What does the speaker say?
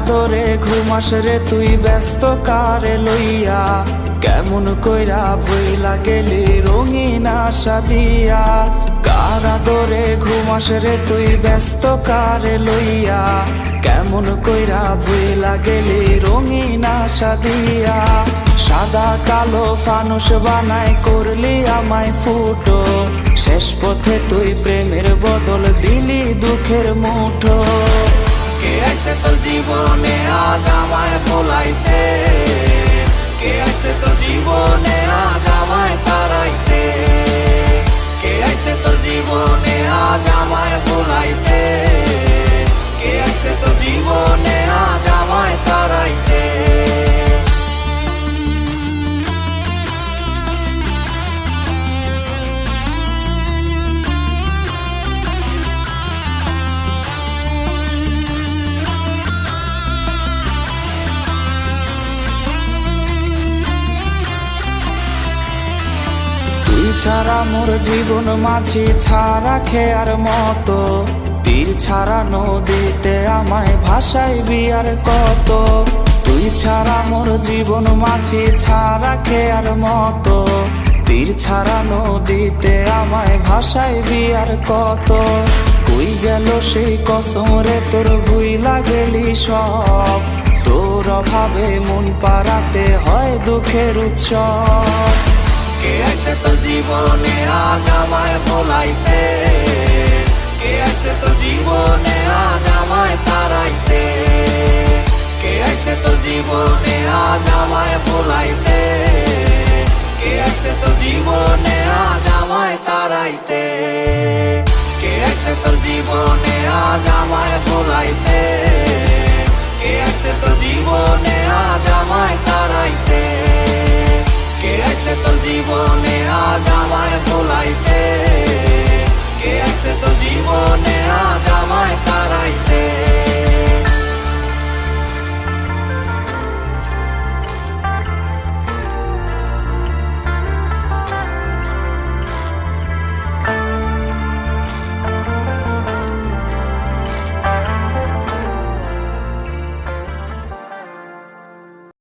দরে ঘুমাস রে তুই ব্যস্ত কারে লইয়া? কেমন কইরা ভইলা গেলি রঙিন আশা দিয়া? কারা দরে ঘুমাস রে তুই ব্যস্ত কারে লইয়া? কেমন কইরা ভইলা গেলি রঙিন আশা দিয়া? সাদা কালো ফানুস বানাই করলি আমায় ফুটো। শেষ পথে তুই প্রেমের বদল দিলি দুঃখের মুঠো। জীবনে আজ আমায় ভোলাইতে। কে আছে ছাড়া মোর জীবন মাঝি ছাড়া খেয়ার মতো। তীর ছাড়া নদীতে আমায় ভাষাই বিয়ার কত। তুই ছাড়া মোর জীবন মাঝি ছাড়া খেয়ার মতো। তীর ছাড়া নদীতে আমায় ভাষাই বিয়ার কত। তুই গেল সেই কসম রে তোর ভুই লাগেলি সব। তোর অভাবে মন পারাতে হয় দুঃখের উৎসব। জীবনে আজ আমায় বলাইতে কে আছে তো জীবনে আজ আমায় তারাইতে? কে আছে তো জীবনে আজ আমায় ভোলাইতে? কে আছে তো জীবনে আজ আমায় তারাইতে?